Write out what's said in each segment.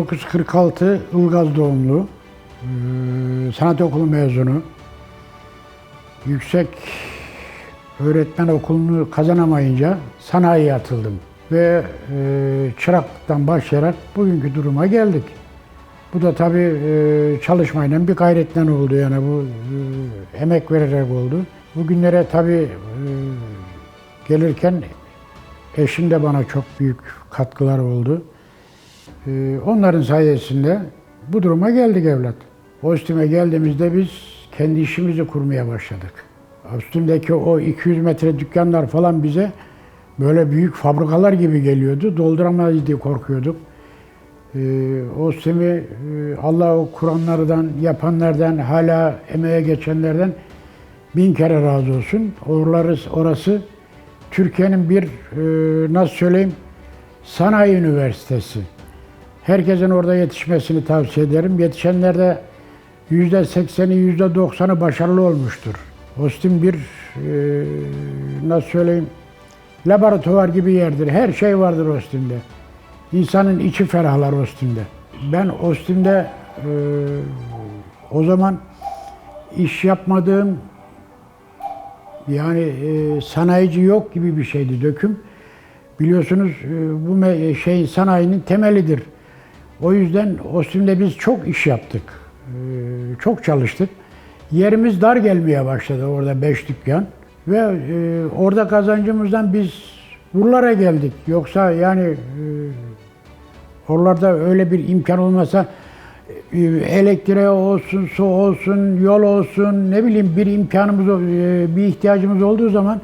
1946 Ilgaz doğumlu. Sanat okulu mezunu. Yüksek öğretmen okulunu kazanamayınca sanayiye atıldım. Ve çıraklıktan başlayarak bugünkü duruma geldik. Bu da tabii çalışmayla bir gayretten oldu yani bu emek vererek oldu. Bugünlere tabii gelirken eşim de bana çok büyük katkılar oldu. E, onların sayesinde bu duruma geldik evlat. Ostim'e geldiğimizde biz kendi işimizi kurmaya başladık. Ostim'deki o 200 metre dükkanlar falan bize böyle büyük fabrikalar gibi geliyordu. Dolduramayız diye korkuyorduk. Ee, o semi e, Allah o Kur'anlardan yapanlardan hala emeğe geçenlerden bin kere razı olsun. Orası, orası Türkiye'nin bir e, nasıl söyleyeyim sanayi üniversitesi. Herkesin orada yetişmesini tavsiye ederim. Yetişenler de yüzde sekseni, yüzde doksanı başarılı olmuştur. Ostim bir e, nasıl söyleyeyim laboratuvar gibi yerdir. Her şey vardır Ostim'de. İnsanın içi ferahlar Ostim'de. Ben Ostim'de e, o zaman iş yapmadığım yani e, sanayici yok gibi bir şeydi döküm. Biliyorsunuz e, bu şey sanayinin temelidir. O yüzden Ostim'de biz çok iş yaptık. E, çok çalıştık. Yerimiz dar gelmeye başladı orada beş dükkan. Ve e, orada kazancımızdan biz buralara geldik. Yoksa yani e, Oralarda öyle bir imkan olmasa e, elektriğe olsun, su olsun, yol olsun, ne bileyim bir imkanımız, bir ihtiyacımız olduğu zaman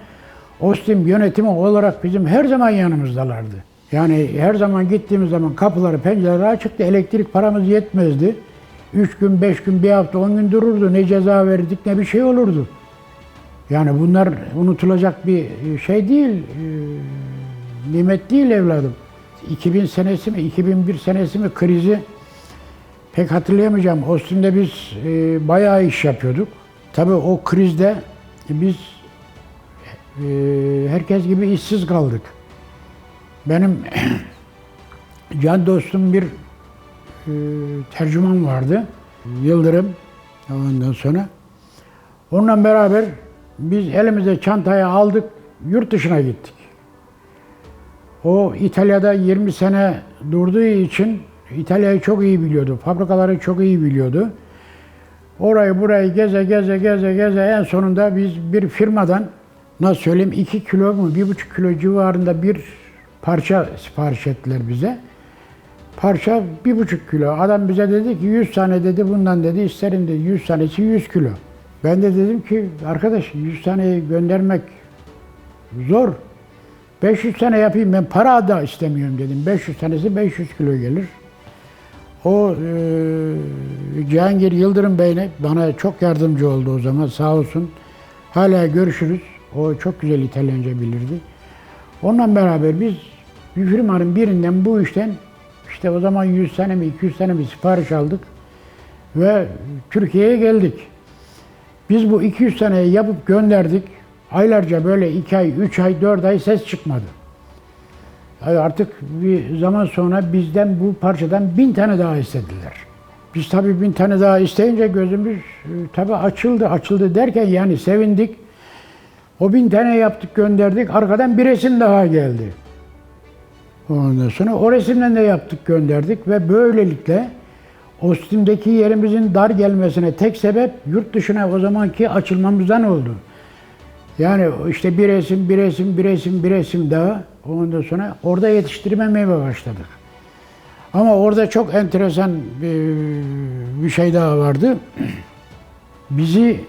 Ostim yönetimi olarak bizim her zaman yanımızdalardı. Yani her zaman gittiğimiz zaman kapıları, pencereleri açıktı. Elektrik paramız yetmezdi. Üç gün, beş gün, bir hafta, on gün dururdu. Ne ceza verdik ne bir şey olurdu. Yani bunlar unutulacak bir şey değil, e, nimet değil evladım. 2000 senesi mi, 2001 senesi mi krizi pek hatırlayamayacağım. Ostim'de biz e, bayağı iş yapıyorduk. Tabii o krizde biz e, herkes gibi işsiz kaldık. Benim can dostum bir e, tercüman vardı. Yıldırım. Ondan sonra. Onunla beraber biz elimize çantayı aldık, yurt dışına gittik. O İtalya'da 20 sene durduğu için İtalya'yı çok iyi biliyordu. Fabrikaları çok iyi biliyordu. Orayı burayı geze geze geze geze en sonunda biz bir firmadan nasıl söyleyeyim 2 kilo mu 1,5 kilo civarında bir parça sipariş ettiler bize. Parça 1,5 kilo. Adam bize dedi ki 100 tane dedi bundan dedi isterim dedi 100 tanesi 100 kilo. Ben de dedim ki arkadaş 100 taneyi göndermek zor. 500 tane yapayım ben para da istemiyorum dedim. 500 tanesi 500 kilo gelir. O e, Cihangir Yıldırım Bey'le bana çok yardımcı oldu o zaman sağ olsun. Hala görüşürüz. O çok güzel İtalyanca bilirdi. Onunla beraber biz bir firmanın birinden bu işten işte o zaman 100 tane mi 200 tane mi sipariş aldık ve Türkiye'ye geldik. Biz bu 200 taneyi yapıp gönderdik. Aylarca böyle 2 ay, 3 ay, 4 ay ses çıkmadı. Yani artık bir zaman sonra bizden bu parçadan bin tane daha istediler. Biz tabii bin tane daha isteyince gözümüz e, tabii açıldı. Açıldı derken yani sevindik. O bin tane yaptık gönderdik. Arkadan bir resim daha geldi. Ondan sonra o resimden de yaptık gönderdik ve böylelikle Ostim'deki yerimizin dar gelmesine tek sebep yurt dışına o zamanki açılmamızdan oldu. Yani işte bir resim, bir resim, bir resim, bir resim daha. Ondan sonra orada yetiştirmemeye başladık. Ama orada çok enteresan bir, şey daha vardı. Bizi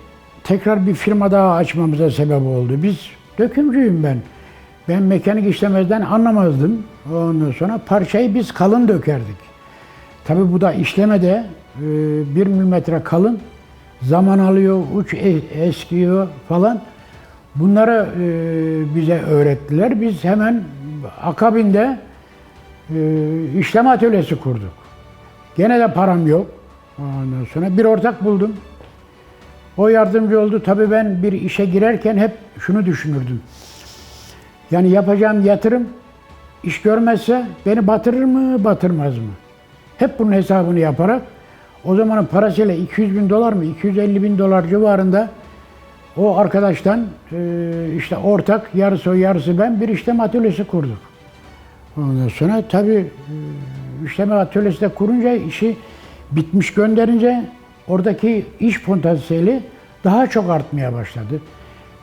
tekrar bir firma daha açmamıza sebep oldu. Biz dökümcüyüm ben. Ben mekanik işlemezden anlamazdım. Ondan sonra parçayı biz kalın dökerdik. Tabi bu da işlemede e, bir milimetre kalın. Zaman alıyor, uç e- eskiyor falan. Bunları e, bize öğrettiler. Biz hemen akabinde işlem atölyesi kurduk. Gene de param yok. Ondan sonra bir ortak buldum. O yardımcı oldu. Tabii ben bir işe girerken hep şunu düşünürdüm. Yani yapacağım yatırım iş görmezse beni batırır mı, batırmaz mı? Hep bunun hesabını yaparak o zamanın parasıyla 200 bin dolar mı 250 bin dolar civarında o arkadaştan e, işte ortak yarısı o yarısı ben bir işlem atölyesi kurduk. Ondan sonra tabii e, işlem atölyesi de kurunca işi bitmiş gönderince oradaki iş potansiyeli daha çok artmaya başladı.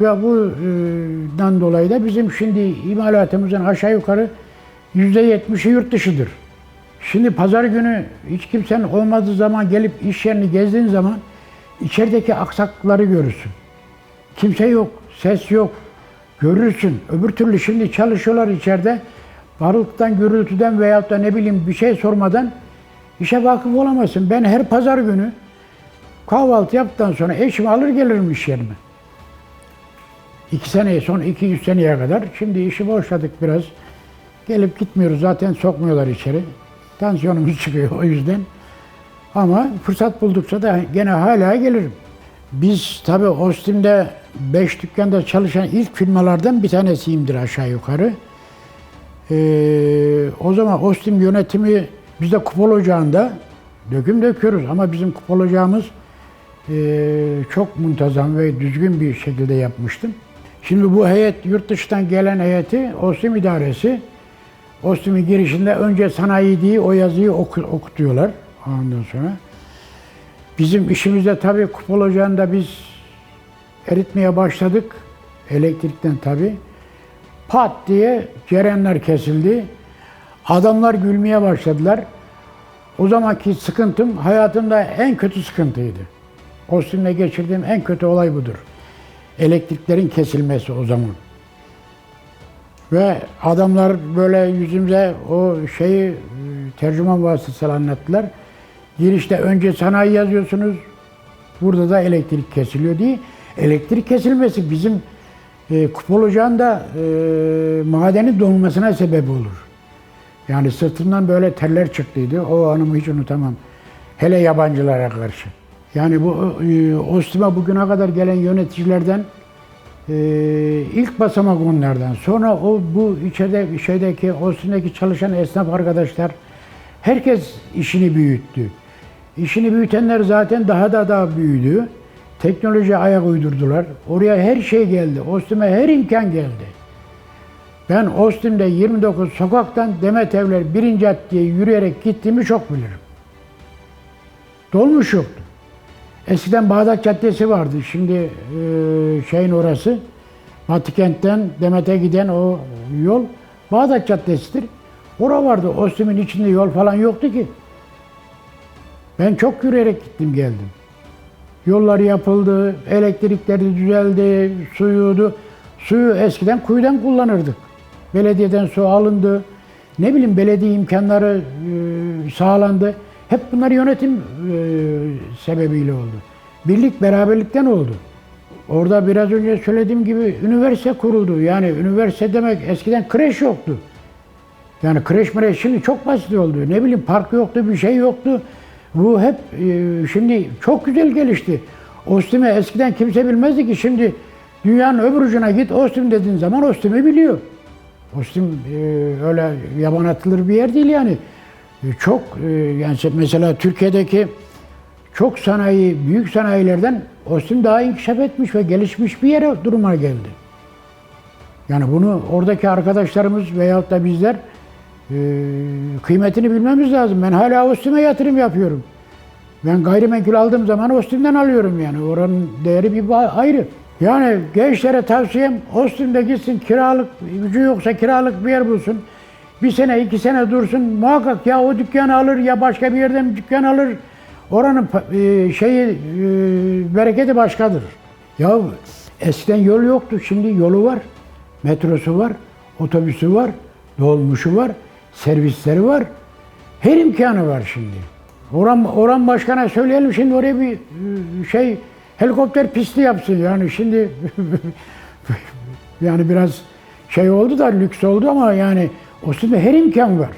Ve bundan dolayı da bizim şimdi imalatımızın aşağı yukarı yüzde yetmişi yurt dışıdır. Şimdi pazar günü hiç kimsenin olmadığı zaman gelip iş yerini gezdiğin zaman içerideki aksaklıkları görürsün. Kimse yok, ses yok. Görürsün. Öbür türlü şimdi çalışıyorlar içeride. Varlıktan, gürültüden veyahut da ne bileyim bir şey sormadan işe vakıf olamazsın. Ben her pazar günü kahvaltı yaptıktan sonra eşimi alır gelirim iş yerime. İki seneye, son 200 seneye kadar. Şimdi işi boşladık biraz. Gelip gitmiyoruz. Zaten sokmuyorlar içeri. Tansiyonumuz çıkıyor o yüzden. Ama fırsat buldukça da gene hala gelirim. Biz tabii Ostim'de 5 dükkanda çalışan ilk firmalardan bir tanesiyimdir aşağı yukarı. Ee, o zaman Ostim yönetimi biz de kupol ocağında döküm döküyoruz ama bizim kupol ocağımız çok muntazam ve düzgün bir şekilde yapmıştım. Şimdi bu heyet yurt dışından gelen heyeti Ostim idaresi Ostim'in girişinde önce sanayi diye o yazıyı oku, okutuyorlar ondan sonra. Bizim işimizde tabii kupol ocağında biz eritmeye başladık. Elektrikten tabii. Pat diye cerenler kesildi. Adamlar gülmeye başladılar. O zamanki sıkıntım hayatımda en kötü sıkıntıydı. Ostim'le geçirdiğim en kötü olay budur. Elektriklerin kesilmesi o zaman. Ve adamlar böyle yüzümüze o şeyi e, tercüman vasıtasıyla anlattılar. Girişte önce sanayi yazıyorsunuz, burada da elektrik kesiliyor diye. Elektrik kesilmesi bizim e, kupol ocağında e, madenin donmasına sebep olur. Yani sırtımdan böyle teller çıktıydı. O anımı hiç unutamam. Hele yabancılara karşı. Yani bu e, Ostim'e bugüne kadar gelen yöneticilerden e, ilk basamak onlardan. Sonra o bu içeride şeydeki Ostim'deki çalışan esnaf arkadaşlar herkes işini büyüttü. İşini büyütenler zaten daha da daha büyüdü. Teknoloji ayak uydurdular. Oraya her şey geldi. Ostim'e her imkan geldi. Ben Ostim'de 29 sokaktan Demet Evler 1. Caddeye yürüyerek gittiğimi çok bilirim. Dolmuş yoktu. Eskiden Bağdat Caddesi vardı. Şimdi e, şeyin orası. Batıkent'ten Demet'e giden o yol Bağdat Caddesi'dir. Ora vardı. Ostim'in içinde yol falan yoktu ki. Ben çok yürüyerek gittim geldim. Yollar yapıldı, elektrikleri düzeldi, suyuydu. Suyu eskiden kuyudan kullanırdık. Belediyeden su alındı. Ne bileyim belediye imkanları e, sağlandı. Hep bunlar yönetim e, sebebiyle oldu. Birlik beraberlikten oldu. Orada biraz önce söylediğim gibi üniversite kuruldu. Yani üniversite demek eskiden kreş yoktu. Yani kreş mreş şimdi çok basit oldu. Ne bileyim park yoktu, bir şey yoktu. Bu hep e, şimdi çok güzel gelişti. Ostim'i eskiden kimse bilmezdi ki şimdi dünyanın öbür ucuna git Ostim dediğin zaman Ostim'i biliyor. Ostim e, öyle yaban atılır bir yer değil yani. E, çok e, yani mesela Türkiye'deki çok sanayi, büyük sanayilerden Ostim daha inkişaf etmiş ve gelişmiş bir yere duruma geldi. Yani bunu oradaki arkadaşlarımız veyahut da bizler e, kıymetini bilmemiz lazım. Ben hala Ostim'e yatırım yapıyorum. Ben gayrimenkul aldığım zaman Ostim'den alıyorum yani. Oranın değeri bir ayrı. Yani gençlere tavsiyem Ostim'de gitsin kiralık, gücü yoksa kiralık bir yer bulsun. Bir sene, iki sene dursun. Muhakkak ya o dükkanı alır ya başka bir yerden bir dükkan alır. Oranın e, şeyi, e, bereketi başkadır. Ya eskiden yol yoktu, şimdi yolu var. Metrosu var, otobüsü var, dolmuşu var, servisleri var. Her imkanı var şimdi. Orhan, Orhan Başkan'a söyleyelim şimdi oraya bir e, şey helikopter pisti yapsın yani şimdi yani biraz şey oldu da lüks oldu ama yani Ostim'de her imkan var.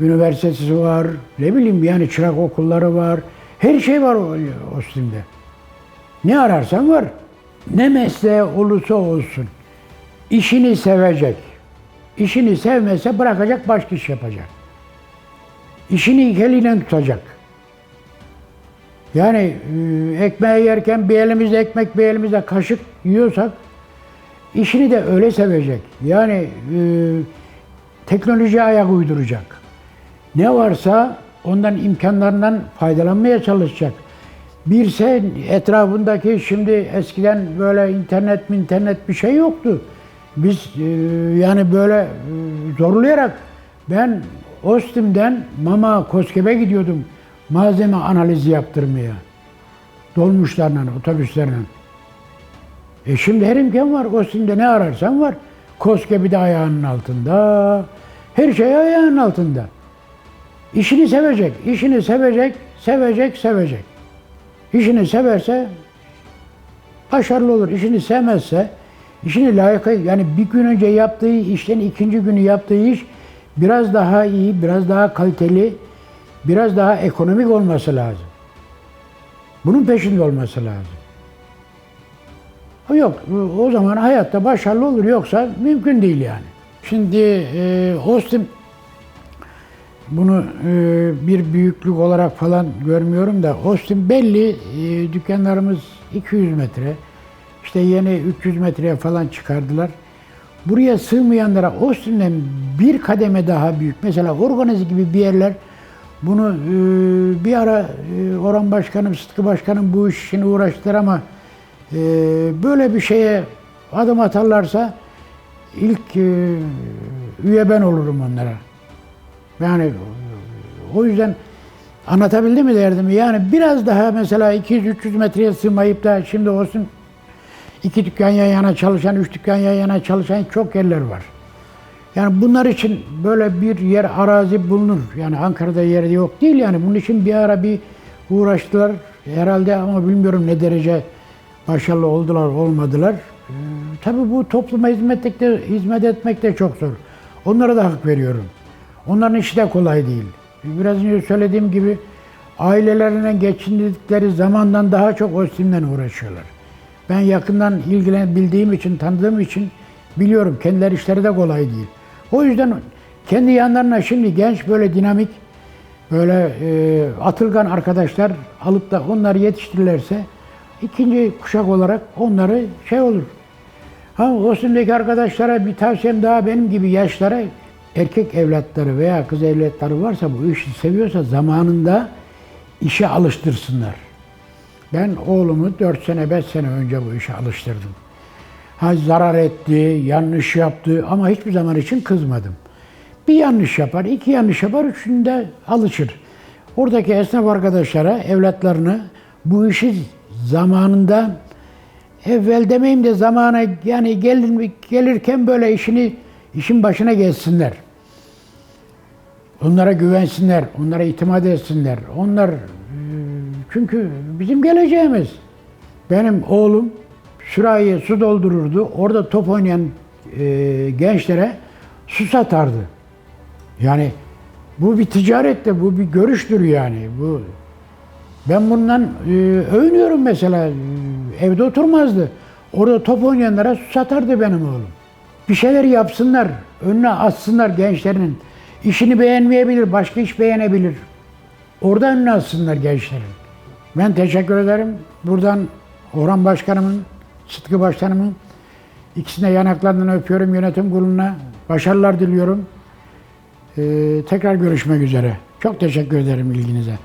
Üniversitesi var, ne bileyim yani çırak okulları var. Her şey var o- Ostim'de. Ne ararsan var. Ne mesleği olursa olsun. işini sevecek. İşini sevmezse bırakacak başka iş yapacak. işini eliyle tutacak. Yani e, ekmeği yerken bir elimizde ekmek bir elimizde kaşık yiyorsak işini de öyle sevecek. Yani e, teknolojiye ayak uyduracak. Ne varsa ondan imkanlarından faydalanmaya çalışacak. Bir sen etrafındaki şimdi eskiden böyle internet mi internet bir şey yoktu. Biz e, yani böyle e, zorlayarak ben Ostim'den Mama Koskep'e gidiyordum malzeme analizi yaptırmaya. Dolmuşlarla, otobüslerle. E şimdi her imkan var. Ostim'de ne ararsan var. Koskep'i de ayağının altında. Her şey ayağının altında. İşini sevecek, işini sevecek, sevecek, sevecek. İşini severse başarılı olur. İşini sevmezse, işini layıkı, yani bir gün önce yaptığı işten ikinci günü yaptığı iş biraz daha iyi, biraz daha kaliteli, biraz daha ekonomik olması lazım. Bunun peşinde olması lazım. Yok. O zaman hayatta başarılı olur. Yoksa mümkün değil yani. Şimdi e, Austin bunu e, bir büyüklük olarak falan görmüyorum da Austin belli e, dükkanlarımız 200 metre. İşte yeni 300 metreye falan çıkardılar. Buraya sığmayanlara Austin'den bir kademe daha büyük. Mesela organize gibi bir yerler bunu e, bir ara e, Orhan Başkanım, Sıtkı Başkanım bu iş için uğraştılar ama e, böyle bir şeye adım atarlarsa ilk e, üye ben olurum onlara. Yani o yüzden anlatabildim mi derdimi? Yani biraz daha mesela 200-300 metreye sığmayıp da şimdi olsun iki dükkan yan yana çalışan, üç dükkan yan yana çalışan çok yerler var. Yani bunlar için böyle bir yer arazi bulunur. Yani Ankara'da yer yok değil yani. Bunun için bir ara bir uğraştılar herhalde ama bilmiyorum ne derece başarılı oldular olmadılar. Ee, tabii bu topluma hizmet, hizmet etmek de çok zor. Onlara da hak veriyorum. Onların işi de kolay değil. Biraz önce söylediğim gibi ailelerine geçindikleri zamandan daha çok Ostim'den uğraşıyorlar. Ben yakından ilgilen bildiğim için, tanıdığım için biliyorum. Kendileri işleri de kolay değil. O yüzden kendi yanlarına şimdi genç böyle dinamik, böyle e, atılgan arkadaşlar alıp da onları yetiştirirlerse ikinci kuşak olarak onları şey olur. Ha Ostim'deki arkadaşlara bir tavsiyem daha benim gibi yaşlara erkek evlatları veya kız evlatları varsa bu işi seviyorsa zamanında işe alıştırsınlar. Ben oğlumu 4 sene 5 sene önce bu işe alıştırdım. Ha zarar etti, yanlış yaptı ama hiçbir zaman için kızmadım. Bir yanlış yapar, iki yanlış yapar, üçünde alışır. Oradaki esnaf arkadaşlara, evlatlarını bu işi zamanında evvel demeyeyim de zamana yani gelin, gelirken böyle işini işin başına geçsinler. Onlara güvensinler, onlara itimat etsinler. Onlar e, çünkü bizim geleceğimiz. Benim oğlum sürahiye su doldururdu. Orada top oynayan e, gençlere su satardı. Yani bu bir ticarette, bu bir görüştür yani. Bu ben bundan e, övünüyorum mesela. E, evde oturmazdı. Orada top oynayanlara su satardı benim oğlum. Bir şeyler yapsınlar, önüne atsınlar gençlerin. İşini beğenmeyebilir, başka iş beğenebilir. Orada önüne atsınlar gençlerin. Ben teşekkür ederim. Buradan Orhan Başkanımın, Sıtkı Başkanımın ikisine yanaklarından öpüyorum yönetim kuruluna. Başarılar diliyorum. Ee, tekrar görüşmek üzere. Çok teşekkür ederim ilginize.